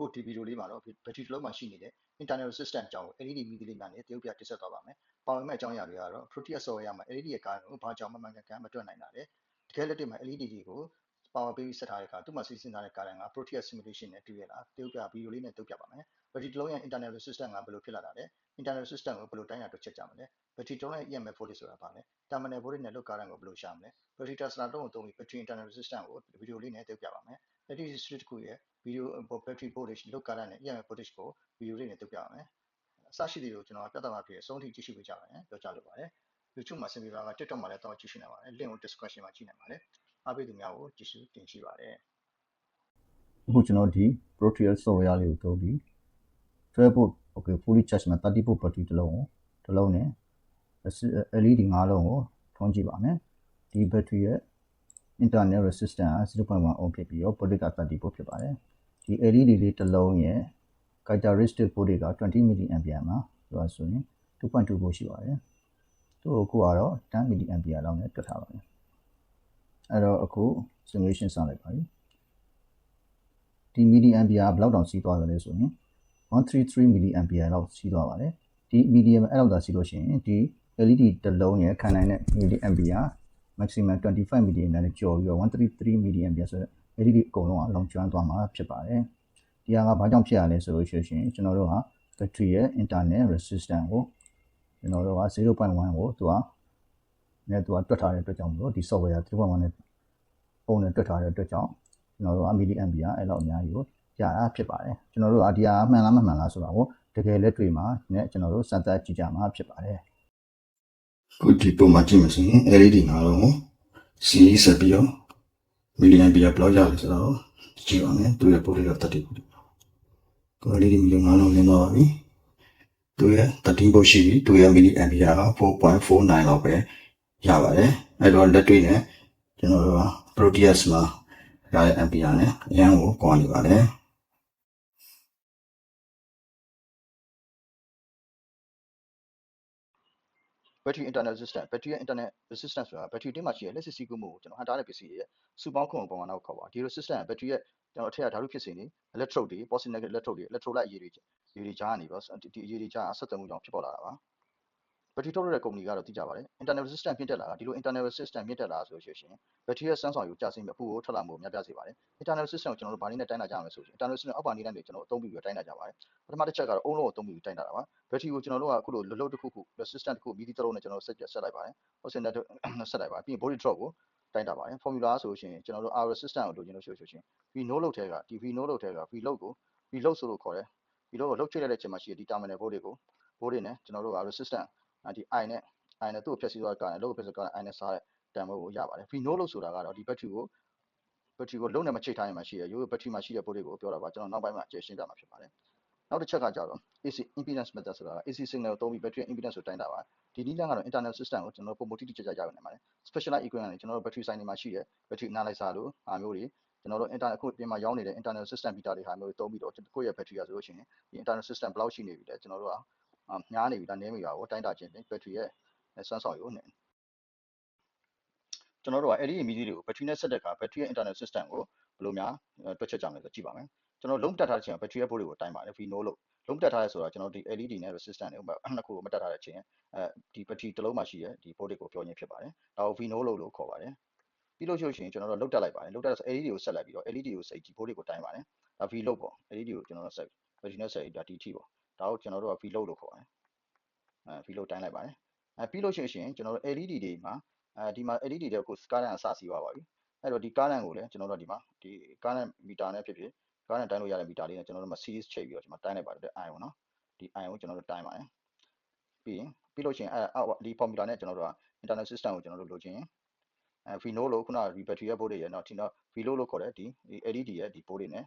အခုဒီဗီဒီယိုလေးမှာတော့ battery တစ်လုံးမှာရှိနေတဲ့ internal system အကြောင်းကို LED မီးသလေးများနဲ့တရုပ်ပြတင်ဆက်သွားပါမယ်။ပါဝင်မဲ့အကြောင်းအရာတွေကတော့ Proteus software မှာ LED ရဲ့ကားကိုဘာကြောင့်မမှန်ကန်ကန်မတွက်နိုင်တာလဲ။တကယ်လက်တွေ့မှာ LED တွေကို power ပေးပြီးဆက်ထားတဲ့အခါသူ့မှာစီစဉ်ထားတဲ့ကားက Proteus simulation နဲ့တူရလားတရုပ်ပြဗီဒီယိုလေးနဲ့တုပ်ပြပါမယ်။ battery တစ်လုံးရဲ့ internal system ကဘယ်လိုဖြစ်လာတာလဲ။ internal system ကိုဘယ်လိုတိုင်းတာတွက်ချက်ကြမလဲ။ battery တစ်လုံးရဲ့ EMF voltage ဆိုတာဘာလဲ။ terminal voltage နဲ့လုတ်ကားတန်းကိုဘယ်လိုရှာမလဲ။ battery Tesla တစ်လုံးကိုသုံးပြီး battery internal system ကိုဗီဒီယိုလေးနဲ့တုပ်ပြပါမယ်။ LED switch တစ်ခုရဲ့ video battery voltage လုတ်ကားတန်းနဲ့ EMF voltage ကိုဗီဒီယိုလေးနဲ့တုပ်ပြပါမယ်။အစရှိသည်ကိုကျွန်တော်ပြသမှာဖြစ်အဆုံးထိကြည့်ရှုပေးကြပါမယ်ပြောကြားလိုပါတယ်။ YouTube မှာဆင်ပြေပါက TikTok မှာလည်းတောက်ကြည့်ရှုနိုင်ပါတယ်။ link ကို description မှာကြည့်နိုင်ပါတယ်။အားပေးသူများကိုကြည့်ရှုတင်ရှိပါတယ်။အခုကျွန်တော်ဒီ Proteus software လေးကိုသုံးပြီး12 volt okay fully charge မှာ30 volt battery တစ်လုံးကိုတစ်လုံးနဲ့ LED ၅လုံးကိုထွန်းကြည့်ပါမယ်ဒီ battery ရဲ့ internal resistance က0.1 ohm ဖြစ်ပြီးတော့ voltage က30 volt ဖြစ်ပါတယ်ဒီ LED လေးတစ်လုံးရဲ့ characteristic voltage က20 milliampere မှာဆိုတော့ဆိုရင်2.2 volt ရှိပါတယ်သူ့ကိုအခုကတော့10 milliampere လောက်နဲ့တွက်ထားပါတယ်အဲ့တော့အခု simulation စလိုက်ပါပြီဒီ milliampere ဘယ်လောက်တောင်စီးသွားတယ်လဲဆိုရင်133 milliampere လောက်စီးသွားပါတယ်ဒီ medium အဲ့လောက်သာစီးလို့ရှိရင်ဒီ LED တစ်လုံးရဲ့ခံနိုင်တဲ့ milliampere maximum 25 milliampere နဲ့ကျော်ပြီးတော့133 milliampere ဆိုတော့ LED အကုန်လုံးကလောင်ကျွမ်းသွားမှာဖြစ်ပါတယ်ဒီဟာကဘာကြောင့်ဖြစ်ရလဲဆိုလို့ရှိရင်ကျွန်တော်တို့က battery ရဲ့ internal resistance ကိုကျွန်တော်တို့က0.1ကိုသူကနဲ့သူကတွက်ထားတဲ့အတွက်ကြောင့်မလို့ဒီ software က0.1နဲ့ပုံနဲ့တွက်ထားတဲ့အတွက်ကြောင့်ကျွန်တော်တို့က milliampere အဲ့လောက်အများကြီးကိုရတာဖြစ်ပါတယ်ကျွန်တော်တို့ကဒီဟာမှန်လားမမှန်လားဆိုတာကိုတကယ်လက်တွေ့မှာနဲ့ကျွန်တော်တို့စမ်းသပ်ကြည့်ကြမှာဖြစ်ပါတယ် ခုဒီပုံမှာကြည့်မယ်ဆိုရင် LED ငါးလုံးကိုစီးဆက်ပြီးတော့ milliampere ဘယ်လောက်ရလဲဆိုတော့ကြည့်ပါမယ်သူရဲ့ voltage က30 volt ကို LED မီလီငါးလုံးလင်းသွားပါပြီသူရဲ့13 volt ရှိပြီသူရဲ့ milliampere က4.49လောက်ပဲရပါတယ်အဲ့တော့လက်တွေ့နဲ့ကျွန်တော်တို့က Proteus မှာရတဲ့ ampere နဲ့အရန်ကိုကွာနေပါတယ် battery internal system battery ရဲ့ internal resistance ဆိုတာ battery တင်းမှာရှိတဲ့လက်စစ်စီးကူးမှုကိုကျွန်တော်ဟန်တာတဲ့ပစ္စည်းတွေရဲ့စုပေါင်းခွင့်ပုံမှန်တော့ခေါ်ပါဒီ resistance က battery ရဲ့ကျွန်တော်အထက်ကဓာတုဖြစ်စေနေ electrode တွေ positive negative electrode တွေ electrolyte အရေးတွေရေတွေကြားကနေပြီးတော့ဒီအရေးတွေကြားအဆက်သွယ်မှုကြောင့်ဖြစ်ပေါ်လာတာပါ battery ထုတ်လုပ်တဲ့ကုမ္ပဏီကတော့သိကြပါတယ် internal resistance မြင့်တက်လာတာဒီလို internal resistance မြင့်တက်လာဆိုလို့ရှိရင် battery ရဲ့စွမ်းဆောင်ရည်ကိုကျဆင်းပြီးအပူကိုထွက်လာမှုကိုများပြားစေပါတယ် internal resistance ကိုကျွန်တော်တို့ဘာနည်းနဲ့တိုင်းတာကြရမလဲဆိုရင် internal resistance အောက်ပါနည်းလမ်းတွေကျွန်တော်တို့အသုံးပြုပြီးတိုင်းတာကြပါတယ်ပထမတစ်ချက်ကတော့အုံးလုံးကိုအသုံးပြုပြီးတိုင်းတာတာပါ battery ကိုကျွန်တော်တို့ကအခုလိုလှုပ်တစ်ခုခု resistance တစ်ခုမြည်သည့်တစ်လုံးနဲ့ကျွန်တော်တို့ဆက်ပြဆက်လိုက်ပါတယ် positive နဲ့ဆက်လိုက်ပါတယ်ပြီးရင် voltage drop ကိုတိုင်းတာပါတယ် formula ဆိုလို့ရှိရင်ကျွန်တော်တို့ R resistance ကိုလိုချင်လို့ရှိလို့ရှိရင် V node လောက်ထဲကဒီ V node လောက်ထဲက V load ကို V load ဆိုလို့ခေါ်တယ် V load ကိုလှုပ်ချိတ်လိုက်တဲ့အချိန်မှာရှိတဲ့ဒီ terminal voltage ကို voltage နဲ့ကျွန်တော်တို့က resistance ဒီ I နဲ့ I နဲ့သူ့ကိုဖြည့်ဆည်းသွားတဲ့ကားနဲ့ load ကိုဖြည့်ဆည်းသွားတဲ့ I နဲ့စားတဲ့တန်ဖိုးကိုရပါတယ် V node လို့ဆိုတာကတော့ဒီ battery ကို battery ကိုလုံးနဲ့မချိတ်ထားရင်မှရှိရရိုး battery မှာရှိတဲ့ voltage ကိုပြောတာပါကျွန်တော်နောက်ပိုင်းမှာအကျယ်ရှင်းပြမှာဖြစ်ပါတယ်နောက်တစ်ချက်ကကြတော့ AC impedance method ဆိုတာက AC signal ကိုသုံးပြီး battery impedance ကိုတိုင်းတာပါဒီနည်းလမ်းကတော့ internal system ကိုကျွန်တော်ပုံမတိတိကျကျရနိုင်ပါတယ် specialized equipment ကနေကျွန်တော်တို့ battery ဆိုင်တွေမှာရှိတဲ့ battery analyzer လို့ဟာမျိုးတွေကျွန်တော်တို့ internal အခုပြင်မှာရောင်းနေတဲ့ internal system meter တွေဟာမျိုးတွေသုံးပြီးတော့ကိုယ့်ရဲ့ battery ကဆိုလို့ရှိရင်ဒီ internal system ဘယ်လောက်ရှိနေပြီလဲကျွန်တော်တို့က များနေပြီလားနည်းနေပြီလားကိုတိုင်းတာခြင်းဖြင့် battery ရဲ့စွမ်းဆောင်ရည်ကိုကျွန်တော်တို့ကအဲ့ဒီမီဒီတွေကို battery နဲ့ဆက်တဲ့အခါ battery ရဲ့ internal system ကိုဘယ်လိုများတွက်ချက်ကြမလဲဆိုကြည့်ပါမယ်ကျွန်တော်လုံးတက်ထားတဲ့အချိန်မှာ battery ရဲ့ voltage ကိုတိုင်းပါတယ် V node လို့လုံးတက်ထားရဲဆိုတာကျွန်တော်ဒီ LED နဲ့ resistance တွေနှစ်ခုကိုမတက်ထားတဲ့အချိန်အဲဒီ battery တစ်လုံးမှာရှိတဲ့ဒီ voltage ကိုပြောခြင်းဖြစ်ပါတယ်ဒါကို V node လို့လို့ခေါ်ပါတယ်ပြီးလို့ရှိလို့ရှိရင်ကျွန်တော်တို့လုတ်တက်လိုက်ပါတယ်လုတ်တက်ဆို LED ကိုဆက်လိုက်ပြီးတော့ LED ကိုစိတ်ဒီ voltage ကိုတိုင်းပါတယ်ဒါ V load ပေါ့ LED ကိုကျွန်တော်တို့ဆက် battery နဲ့ဆက်ဒါ DT ပေါ့ ဒါကိုကျွန်တော်တို့က V load လို့ခေါ်ပါတယ်အဲ V load တိုင်းလိုက်ပါတယ်အဲပြီးလို့ရှိရင်ကျွန်တော်တို့ LED တွေမှာအဲဒီမှာ LED တွေကိုကားတန်းအစစီးသွားပါပြီအဲ့တော့ဒီကားတန်းကိုလည်းကျွန်တော်တို့ဒီမှာဒီကားတန်းမီတာနဲ့ဖြစ်ဖြစ်ကားတန်းတိုင်းလို့ရတဲ့မီတာလေးနဲ့ကျွန်တော်တို့မှာ series ချိန်ပြီးတော့ကျွန်တော်တိုင်းလိုက်ပါတယ် ion နော်ဒီ ion ကိုကျွန်တော်တို့တိုင်းပါတယ်ပြီးရင်ပြီးလို့ရှိရင်အဲအောက်ဒီ formula နဲ့ကျွန်တော်တို့က internal system ကိုကျွန်တော်တို့လိုချင်အဲ V node လို့ခုနကဒီ battery ရဲ့ voltage ရဲ့နော်ဒီတော့ V load လို့ခေါ်တဲ့ဒီ LED ရဲ့ဒီ voltage နဲ့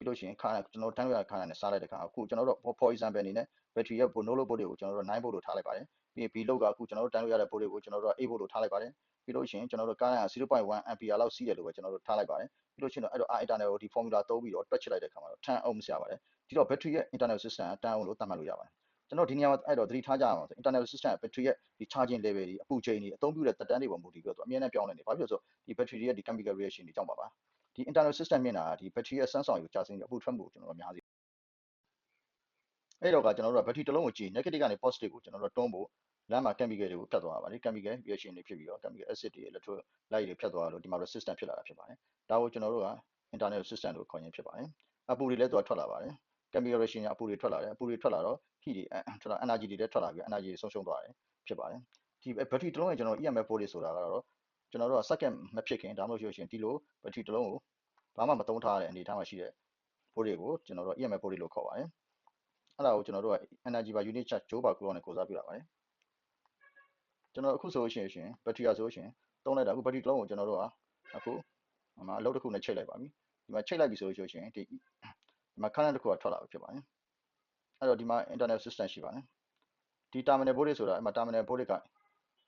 ပြီးလို့ရှိရင်ခါကျွန်တော်တိုင်းရခါနဲ့စားလိုက်တဲ့ခါအခုကျွန်တော်တို့ for example အနေနဲ့ battery ရဲ့ node load voltage ကိုကျွန်တော်တို့9 volt လို့ထားလိုက်ပါတယ်ပြီးရင် V load ကအခုကျွန်တော်တို့တိုင်းလို့ရတဲ့ voltage ကိုကျွန်တော်တို့8 volt လို့ထားလိုက်ပါတယ်ပြီးလို့ရှိရင်ကျွန်တော်တို့ကားရ0.1 ampere လောက်စီးတယ်လို့ပဲကျွန်တော်တို့ထားလိုက်ပါတယ်ပြီးလို့ရှိရင်တော့အဲ့တော့ R internal ကိုဒီ formula သုံးပြီးတော့တွက်ချလိုက်တဲ့အခါမှာတော့10 ohms ရပါတယ်ဒီတော့ battery ရဲ့ internal system က10 ohms လို့သတ်မှတ်လို့ရပါတယ်ကျွန်တော်ဒီနေရာမှာအဲ့တော့သတိထားကြအောင်ဆို internal system battery ရဲ့ဒီ charging level တွေအပူချိန်တွေအသုံးပြုတဲ့တက်တန်းတွေပေါ်မူတည်ပြီးတော့သူအမြဲတမ်းပြောင်းလဲနေဘာဖြစ်လို့ဆိုဒီ battery ရဲ့ဒီ chemical reaction တွေကြောင့်ပါပါ ဒီ internal system မြင်တာကဒီ battery ရဲ့ sensor ကိုကြာစင်းပြီးအပူထွက်မှုကိုကျွန်တော်တို့အများကြီးအဲ့တော့ကကျွန်တော်တို့က battery တစ်လုံးကိုကြည့် negative ကနေ positive ကိုကျွန်တော်တို့တွန်းဖို့လမ်းမှာ chemical တွေကိုဖြတ်သွားရပါတယ် chemical reaction တွေဖြစ်ပြီးတော့ chemical acid တွေ electrolyte တွေဖြတ်သွားလို့ဒီမှာ resistance ဖြစ်လာတာဖြစ်ပါတယ်ဒါကိုကျွန်တော်တို့က internal system လို့ခေါ်ရင်ဖြစ်ပါတယ်အပူတွေလည်းသူကထွက်လာပါတယ် chemical reaction ကအပူတွေထွက်လာတယ်အပူတွေထွက်လာတော့ heat တွေထွက်လာ energy တွေလည်းထွက်လာပြီး energy တွေဆုံးရှုံးသွားတယ်ဖြစ်ပါတယ်ဒီ battery တစ်လုံးရဲ့ကျွန်တော် EMF ပို့တွေဆိုတာကတော့ ကျွန်တော်တို့က second မဖြစ်ခင်ဒါမှမဟုတ်ရှင်ဒီလို battery တစ်လုံးကိုဘာမှမသုံးထားတဲ့အနေအထားမှာရှိတဲ့ပို့တွေကိုကျွန်တော်တို့ EMF ပို့တွေလို့ခေါ်ပါတယ်အဲ့ဒါကိုကျွန်တော်တို့က energy by unit charge joule per coulomb နဲ့ကိုးစားပြုတာပါတယ်ကျွန်တော်အခုဆိုလို့ရှိရင်ရှင် battery ရဆိုလို့ရှိရင်သုံးလိုက်တာအခု battery တစ်လုံးကိုကျွန်တော်တို့ကအခုဒီမှာအလုပ်တစ်ခုနဲ့ချိတ်လိုက်ပါပြီဒီမှာချိတ်လိုက်ပြီဆိုလို့ရှိရင်ဒီဒီမှာ current တစ်ခုကထွက်လာပြီဖြစ်ပါတယ်အဲ့တော့ဒီမှာ internal system ရှိပါတယ်ဒီ terminal board တွေဆိုတာအဲ့မှာ terminal board တွေက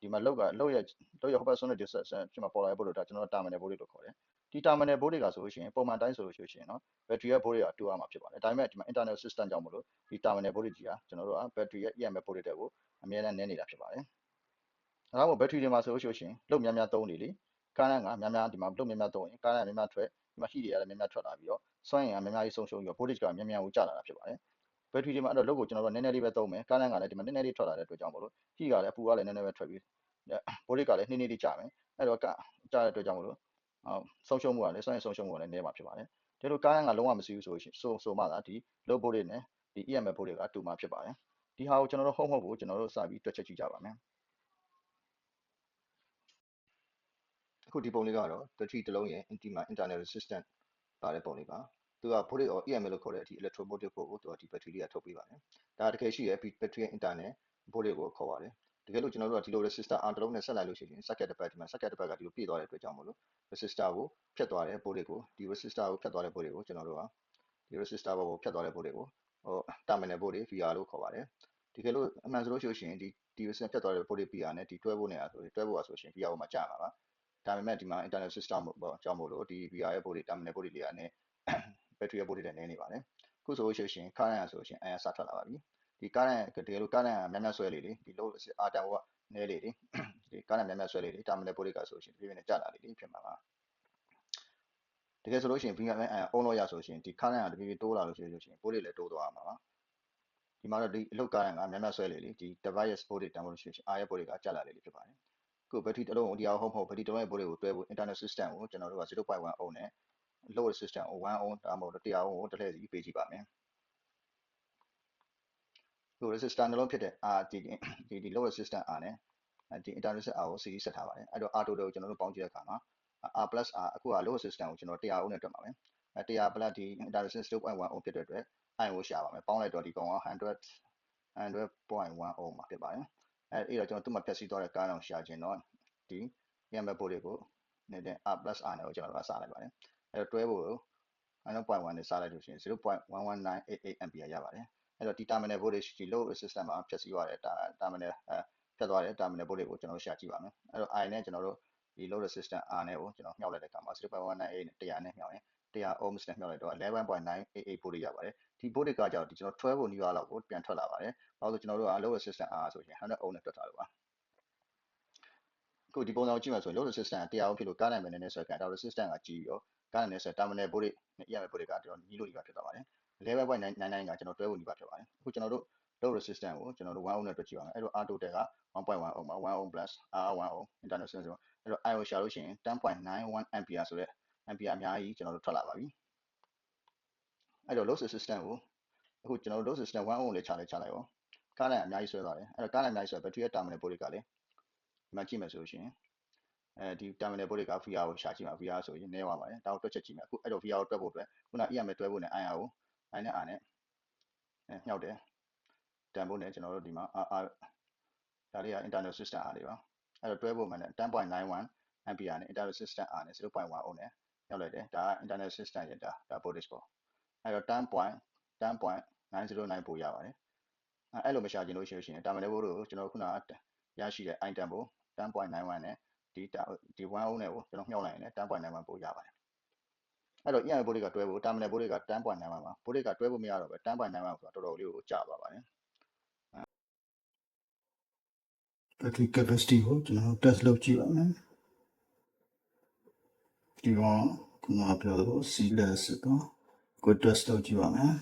ဒီမှာလောက်ကလောက်ရဲ့လောက်ရဲ့ hopper ဆုံးတဲ့ disruption ဖြစ်မှာပေါ်လာတဲ့ဘိုးတွေဒါကျွန်တော် terminal ဘိုးတွေလို့ခေါ်တယ်ဒီ terminal ဘိုးတွေကဆိုလို့ရှိရင်ပုံမှန်တိုင်းဆိုလို့ရှိရင်နော် battery ရဲ့ဘိုးတွေကတူရမှာဖြစ်ပါတယ်ဒါပေမဲ့ဒီမှာ internal system ကြောင့်မလို့ဒီ terminal ဘိုးတွေကြီးကကျွန်တော်တို့က battery ရဲ့ EMF ဘိုးတွေတဲ့ကိုအများနဲ့နည်းနေတာဖြစ်ပါတယ်ဒါကြောင့် battery တွေမှာဆိုလို့ရှိရင်လောက်များများသုံးနေလေကားရန်ကများများဒီမှာလောက်များများသုံးရင်ကားရန်များများထွက်ဒီမှာ heat တွေကလည်းများများထွက်လာပြီးတော့စွမ်းအင်ကများများကြီးဆုံးရှုံးပြီးတော့ voltage ကများများကိုကျလာတာဖြစ်ပါတယ် battery တွေမှာအဲ့တော့လုံကိုကျွန်တော်တို့နည်းနည်းလေးပဲသုံးမယ်ကားရန်ကလည်းဒီမှာနည်းနည်းလေးထွက်လာတဲ့အတွက်ကြောင့်မလို့ heat ကလည်းအပူကလည်းနည်းနည်းပဲထွက်ပြီး voltage ကလည်းနှင်းနှင်းလေးကျမယ်အဲ့တော့ကကျတဲ့အတွက်ကြောင့်မလို့အောင်ဆုံးရှုံးမှုကလည်းစွမ်းအင်ဆုံးရှုံးမှုကလည်းနည်းမှာဖြစ်ပါတယ်ဒါလို့ကားရန်ကလုံးဝမရှိဘူးဆိုလို့ရှိရင်ဆိုဆိုမှသာဒီ low voltage နဲ့ဒီ EMF voltage ကတူမှာဖြစ်ပါတယ်ဒီဟာကိုကျွန်တော်တို့ဟုတ်မဟုတ်ကိုကျွန်တော်တို့စပြီးတွက်ချက်ကြည့်ကြပါမယ်အခုဒီပုံလေးကတော့ battery တစ်လုံးရဲ့ intima internal resistance ပါတဲ့ပုံလေးပါ သူက voltage or EMF လို့ခေါ်တဲ့အထိ electromotive force ကိုသူကဒီ battery လေးကထုတ်ပေးပါတယ်ဒါတကယ်ရှိရဲ့ battery ရဲ့ internal voltage ကိုခေါ်ပါတယ်တကယ်လို့ကျွန်တော်တို့ကဒီလို resistor R တစ်လုံးနဲ့ဆက်လိုက်လို့ရှိရင် circuit တစ်ပတ်ဒီမှာ circuit တစ်ပတ်ကဒီလိုပြည့်သွားတဲ့အတွက်ကြောင့်မလို့ resistor ကိုဖြတ်သွားတဲ့ voltage ကိုဒီ resistor ကိုဖြတ်သွားတဲ့ voltage ကိုကျွန်တော်တို့ကဒီ resistor ဘောကိုဖြတ်သွားတဲ့ voltage ကိုဟို terminal voltage VR လို့ခေါ်ပါတယ်တကယ်လို့အမှန်ဆိုလို့ရှိရင်ဒီဒီ resistor ဖြတ်သွားတဲ့ voltage PR နဲ့ဒီတွဲဖို့နေတာဆိုရင်တွဲဖို့อ่ะဆိုရှင် VR ကိုမှကြာမှာပါဒါပေမဲ့ဒီမှာ internal system ပေါ့ကြောင့်မို့လို့ဒီ VR ရဲ့ voltage terminal voltage လေးကနေ battery ရဲ့ voltage နဲ့နည်းနေပါတယ်ခုဆိုလို့ရှိရင် current ဆိုရှင် iron စထွက်လာပါပြီဒီ current တကယ်လို့ current ကများများဆွဲလေလေဒီ load R တန်ကနည်းလေလေဒီ current များများဆွဲလေလေ terminal voltage ကဆိုရှင်ဒီပြည့်နဲ့ကျလာလေလေဖြစ်မှာပါတကယ်ဆိုလို့ရှိရင် VR အုံလို့ရဆိုရှင်ဒီ current ကတပြည့်ပြည့်တိုးလာလို့ရှိလို့ရှိရင် voltage လည်းတိုးသွားမှာပါဒီမှာတော့ဒီအလုတ် current ကများများဆွဲလေလေဒီ device voltage တန်ဖို့လို့ရှိရင် R ရဲ့ voltage ကကျလာလေလေဖြစ်ပါတယ်ခု battery တစ်လုံးကိုဒီအောင်ဟုတ်မဟုတ် battery တစ်လုံးရဲ့ voltage ကိုတွဲဖို့ internal system ကိုကျွန်တော်တို့က0.1 ohm နဲ့ load system ကို1 ohm ဒါမှမဟုတ်100 ohm ကိုတစ်လှည့်စီပေးကြည့်ပါမယ်ဒီ resistor နှလုံးဖြစ်တဲ့ R ဒီဒီဒီ load system R နဲ့ဒီ internal system R ကို series ဆက်ထားပါတယ်အဲ့တော့ R total ကိုကျွန်တော်တို့ပေါင်းကြည့်တဲ့အခါမှာ R plus R အခုက load system ကိုကျွန်တော်100 ohm နဲ့တွက်ပါမယ်အဲ100 plus ဒီ internal system 0.1 ohm ဖြစ်တဲ့အတွက် I ကိုရှာပါမယ်ပေါင်းလိုက်တော့ဒီကောင်က100 100.1 ohm မှာဖြစ်ပါတယ်အဲအဲ့တော့ကျွန်တော်သူ့မှာဖြတ်စီးသွားတဲ့ကားအောင်ရှာခြင်းတော့ဒီ EMF ပို့တွေကိုနေတဲ့ R plus R နဲ့ကိုကျွန်တော်တို့ကစလိုက်ပါတယ် အဲ့တော့တွဲဖို့1.1နဲ့စလိုက်လို့ရှိရင်0.11988 ampere ရပါတယ်အဲ့တော့ဒီ terminal voltage ဒီ load resistance မှာဖြတ်စီးသွားတဲ့ terminal အဲဖြတ်သွားတဲ့ terminal voltage ကိုကျွန်တော်တို့ရှာကြည့်ပါမယ်အဲ့တော့ I နဲ့ကျွန်တော်တို့ဒီ load resistance R နဲ့ကိုကျွန်တော်မြှောက်လိုက်တဲ့အခါမှာ0.198နဲ့100နဲ့မြှောက်ရင်100 ohms နဲ့မြှောက်လိုက်တော့11.988 voltage ရပါတယ်ဒီ voltage ကကြောင့်ဒီကျွန်တော်12 volt နီးပါးလောက်ကိုပြန်ထွက်လာပါတယ်ဘာလို့ဆိုကျွန်တော်တို့က load resistance R ဆိုရင်100 ohm နဲ့တွက်ထားလို့ပါခုဒီပုံစံကိုကြည့်မှဆိုရင် load resistance 100 ohm ဖြစ်လို့ကားနိုင်မယ်နည်းနည်းဆွဲကန်ဒါ resistance ကကြီးပြီးတော့ ကားနိုင်တဲ့ဆွဲ terminal voltage နဲ့ EMF voltage ကကျွန်တော်ညီလို့ညီပါဖြစ်သွားပါတယ်11.99ကကျွန်တော်တွဲဖို့ညီပါဖြစ်ပါတယ်အခုကျွန်တော်တို့ load resistance ကိုကျွန်တော်တို့1 ohm နဲ့တွက်ကြည့်ပါမယ်အဲ့တော့ R total က1.1 ohm ပါ1 ohm plus R 1 ohm internal resistance ဆိုအဲ့တော့ I ကိုရှာလို့ရှိရင်10.91 ampere ဆိုတဲ့ ampere အများကြီးကျွန်တော်တို့ထွက်လာပါပြီအဲ့တော့ load resistance ကိုအခုကျွန်တော်တို့ load resistance 1 ohm လေးချလိုက်ချလိုက်ရောကားနိုင်အများကြီးဆွဲသွားတယ်အဲ့တော့ကားနိုင်အများကြီးဆွဲ battery ရဲ့ terminal voltage ကလည်းဒီမှာကြည့်မယ်ဆိုလို့ရှိရင် အဲဒီ terminal voltage က VR ကိုရှာကြည့်မှာ VR ဆိုရင်နည်းသွားပါတယ်ဒါကိုတွက်ချက်ကြည့်မယ်အခုအဲ့တော့ VR ကိုတွက်ဖို့အတွက်ခုန EMF တွဲဖို့နဲ့ IR ကို I နဲ့ R နဲ့အဲမြှောက်တယ်တန်ဖို့နဲ့ကျွန်တော်တို့ဒီမှာ R ဒါလေးက internal system R လေးပါအဲ့တော့တွဲဖို့မှလည်း10.91 ampere နဲ့ internal system R နဲ့0.1 ohm နဲ့ရောက်လိုက်တယ်ဒါက internal system ရဲ့ဒါဒါ voltage ပေါ့အဲ့တော့10.10.909ပို့ရပါတယ်အဲ့လိုမရှာကျင်လို့ရှိရင် terminal voltage ကိုကျွန်တော်ခုနရရှိတဲ့ item ကို10.91နဲ့ ဒီဒီ1 ohm နဲ့ကိုကျွန်တော်မြှောက်လိုက်ရင်လည်း10.91ပို့ရပါတယ်အဲ့တော့ EMF voltage ကတွဲဖို့ terminal voltage က10.91ပါ voltage ကတွဲဖို့မရတော့ပဲ10.91ဆိုတာတော်တော်လေးကိုကြာပါပါတယ် battery capacity ကိုကျွန်တော် test လုပ်ကြည့်ပါမယ်ဒီကောင်ခုနကပြောလို့ seedless တော့ good test လုပ်ကြည့်ပါမယ်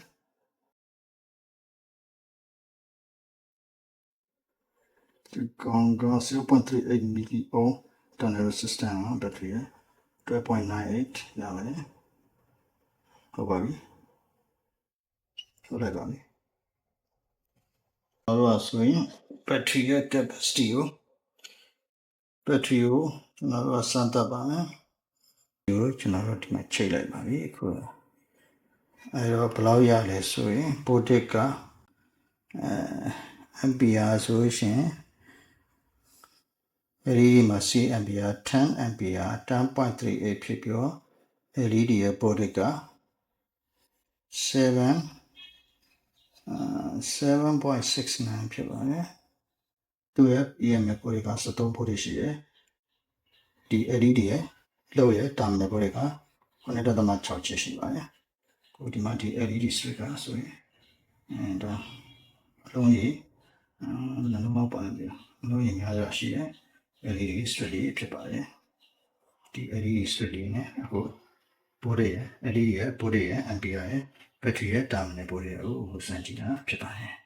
ဒီကောင်က0.38 milli ohm tunnel resistance က battery 12.98ရပါတယ်ဟုတ်ပါပြီဟုတ်လိုက်ပါပြီကျွန်တော်တို့ကဆိုရင် battery ရဲ့ capacity ကို battery ကိုကျွန်တော်တို့ကစမ်းသပ်ပါမယ်ဒီကိုကျွန်တော်တို့ဒီမှာချိန်လိုက်ပါပြီအခုအဲတော့ဘယ်လောက်ရလဲဆိုရင် voltage ကအဲ ampere ဆိုရှင် အဲဒီမှာ C ampere 10 ampere 10.38ဖြစ်ပြီးတော့ LED ရဲ့ voltage က7အာ7.69ဖြစ်ပါတယ်သူရဲ့ EMF ကိုက73 volt ရှိတယ်ဒီ LED ရဲ့လောက်ရဲ့ terminal ကိုက9.6ချက်ရှိပါတယ်ကိုဒီမှာဒီ LED switch ကဆိုရင်အဲဒါအလုံးကြီးအာလည်းမောက်ပါတယ်ဗျအလုံးကြီးများစွာရှိတယ် LED switch လေးဖြစ်ပါတယ်ဒီ LED switch လေးနဲ့အခု board ရဲ့ LED ရဲ့ board ရဲ့ ampere ရဲ့ battery ရဲ့ terminal board ရဲ့ကိုစမ်းကြည့်တာဖြစ်ပါတယ်